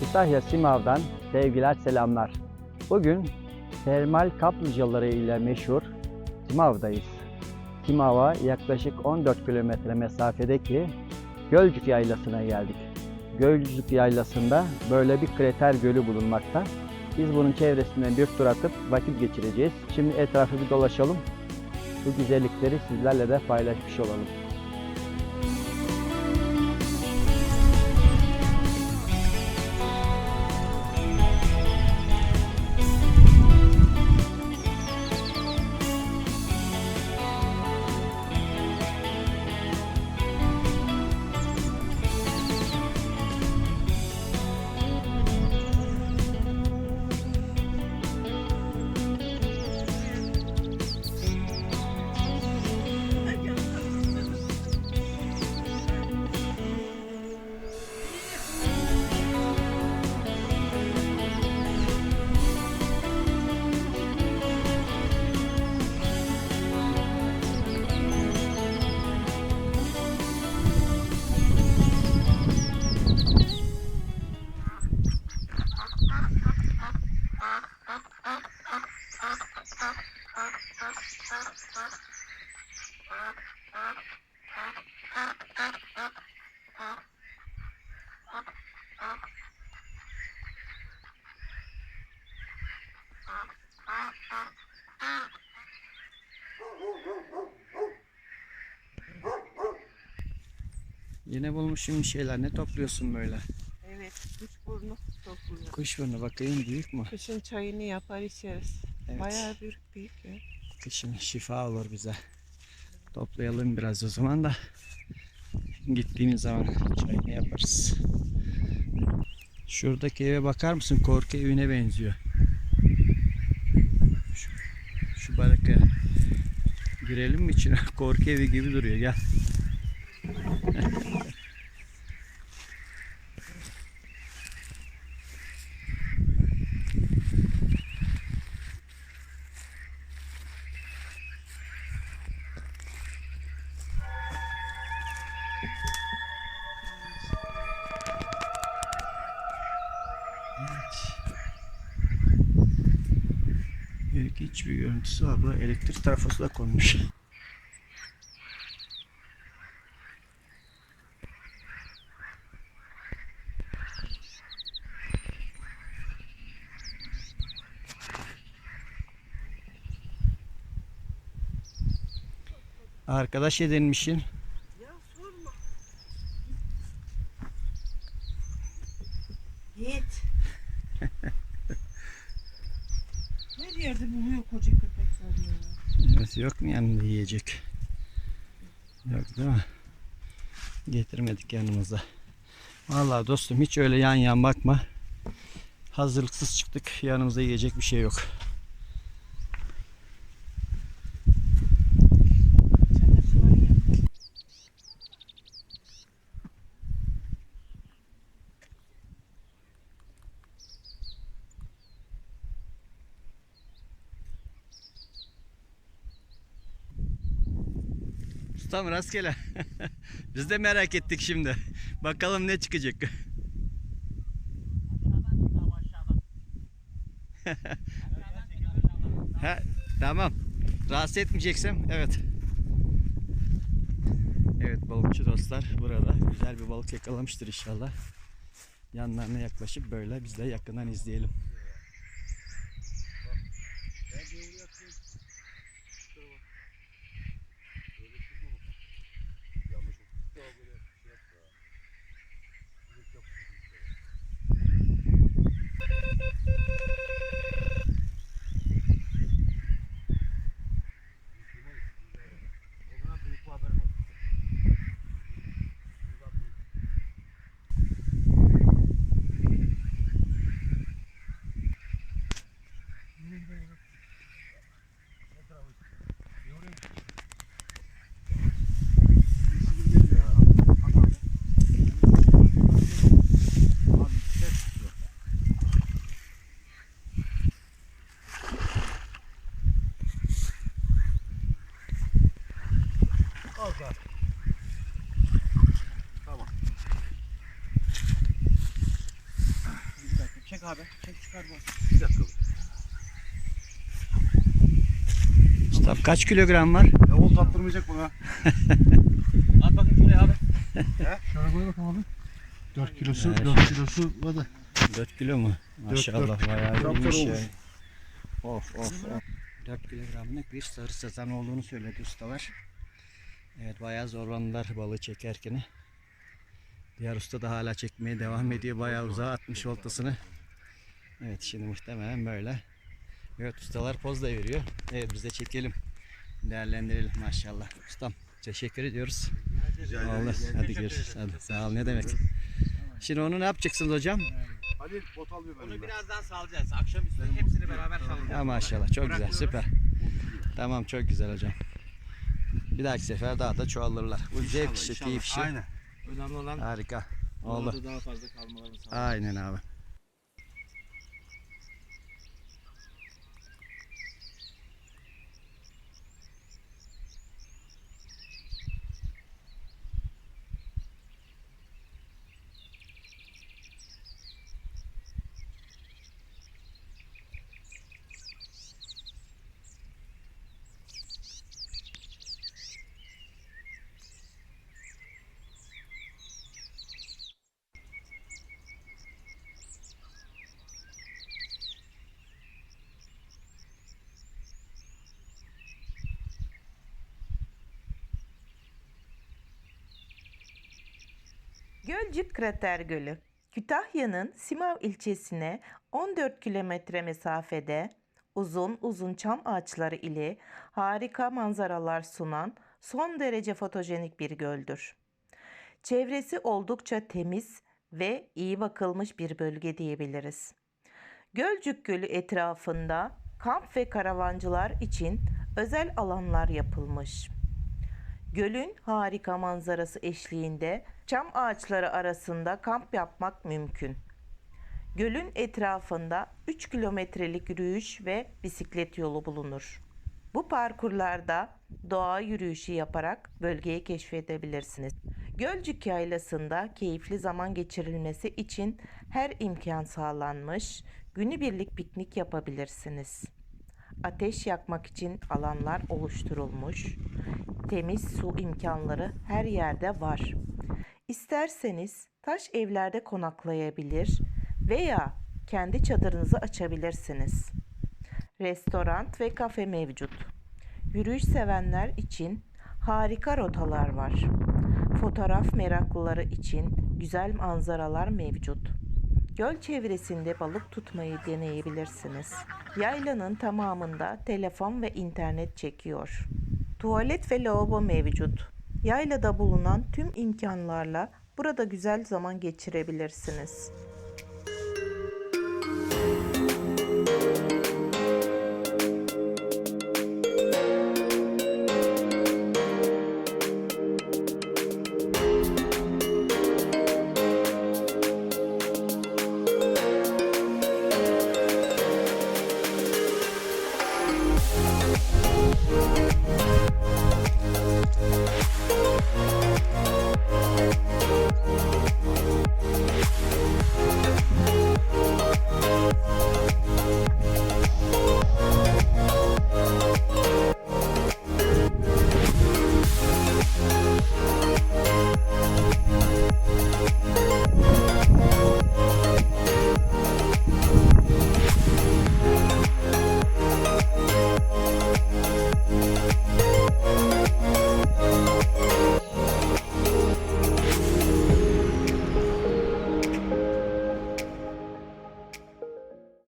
Kütahya Simav'dan sevgiler selamlar. Bugün termal kaplıcaları ile meşhur Simav'dayız. Simav'a yaklaşık 14 kilometre mesafedeki Gölcük Yaylası'na geldik. Gölcük Yaylası'nda böyle bir krater gölü bulunmakta. Biz bunun çevresinden bir tur atıp vakit geçireceğiz. Şimdi etrafı bir dolaşalım. Bu güzellikleri sizlerle de paylaşmış olalım. Yine bulmuşum bir şeyler. Ne topluyorsun böyle? Evet, kuş burnu topluyor. Kuş burnu bakayım büyük mü? Kışın çayını yapar içeriz. Evet. Bayağı büyük büyük ya. Kışın şifa olur bize. Toplayalım biraz o zaman da gittiğimiz zaman çayını yaparız. Şuradaki eve bakar mısın? Korku evine benziyor. Şu, şu barakaya girelim mi içine? Korku evi gibi duruyor. Gel. İlginç bir görüntüsü var. Burada elektrik trafosu da konmuş. Arkadaş edinmişsin. Ya sorma. Git. Her yerde buluyor koca köpekler ya. Evet yok mu yanında yiyecek? Yok değil mi? Getirmedik yanımıza. Vallahi dostum hiç öyle yan yan bakma. Hazırlıksız çıktık. Yanımıza yiyecek bir şey yok. Ustam rastgele. Biz de merak ettik şimdi. Bakalım ne çıkacak. ha, tamam. Rahatsız etmeyeceksem evet. Evet balıkçı dostlar burada güzel bir balık yakalamıştır inşallah. Yanlarına yaklaşıp böyle biz de yakından izleyelim. kadar. Tamam. Bir dakika çek abi. Çek çıkar bu. Bir dakika. Mustafa kaç kilogram var? Ya oğul tattırmayacak buna. At bakın şuraya abi. He? Şöyle koy bakalım abi. 4 kilosu, evet. 4 kilosu var da. 4 kilo mu? Maşallah 4, 4. bayağı iyiymiş ya. Yani. Of of. 4 kilogramlık bir sarı sazan olduğunu söyledi ustalar. Evet bayağı zorlandılar balığı çekerken. Diğer usta da hala çekmeye devam ediyor. Bayağı uzağa atmış oltasını. Evet şimdi muhtemelen böyle. Evet ustalar poz da veriyor. Evet biz de çekelim. Değerlendirelim maşallah. Ustam teşekkür ediyoruz. Rica ederim. Hadi görüşürüz. Hadi. Sağ ol ne demek. Şimdi onu ne yapacaksınız hocam? Hadi bot alıyor Bunu benim. birazdan salacağız. Akşamüstü hepsini beraber salacağız. Ya maşallah çok güzel süper. Tamam çok güzel hocam. Bir dahaki sefer daha da çoğalırlar. Bu zevk işi, inşallah. keyif işi. Aynen. Önemli olan Harika. Oldu. daha fazla kalmalarını sağlamak. Aynen abi. Gölcük Krater Gölü Kütahya'nın Simav ilçesine 14 kilometre mesafede uzun uzun çam ağaçları ile harika manzaralar sunan son derece fotojenik bir göldür. Çevresi oldukça temiz ve iyi bakılmış bir bölge diyebiliriz. Gölcük Gölü etrafında kamp ve karavancılar için özel alanlar yapılmış. Gölün harika manzarası eşliğinde çam ağaçları arasında kamp yapmak mümkün. Gölün etrafında 3 kilometrelik yürüyüş ve bisiklet yolu bulunur. Bu parkurlarda doğa yürüyüşü yaparak bölgeyi keşfedebilirsiniz. Gölcük Yaylası'nda keyifli zaman geçirilmesi için her imkan sağlanmış, günübirlik piknik yapabilirsiniz. Ateş yakmak için alanlar oluşturulmuş, temiz su imkanları her yerde var. İsterseniz taş evlerde konaklayabilir veya kendi çadırınızı açabilirsiniz. Restoran ve kafe mevcut. Yürüyüş sevenler için harika rotalar var. Fotoğraf meraklıları için güzel manzaralar mevcut. Göl çevresinde balık tutmayı deneyebilirsiniz. Yaylanın tamamında telefon ve internet çekiyor. Tuvalet ve lavabo mevcut. Yaylada bulunan tüm imkanlarla burada güzel zaman geçirebilirsiniz.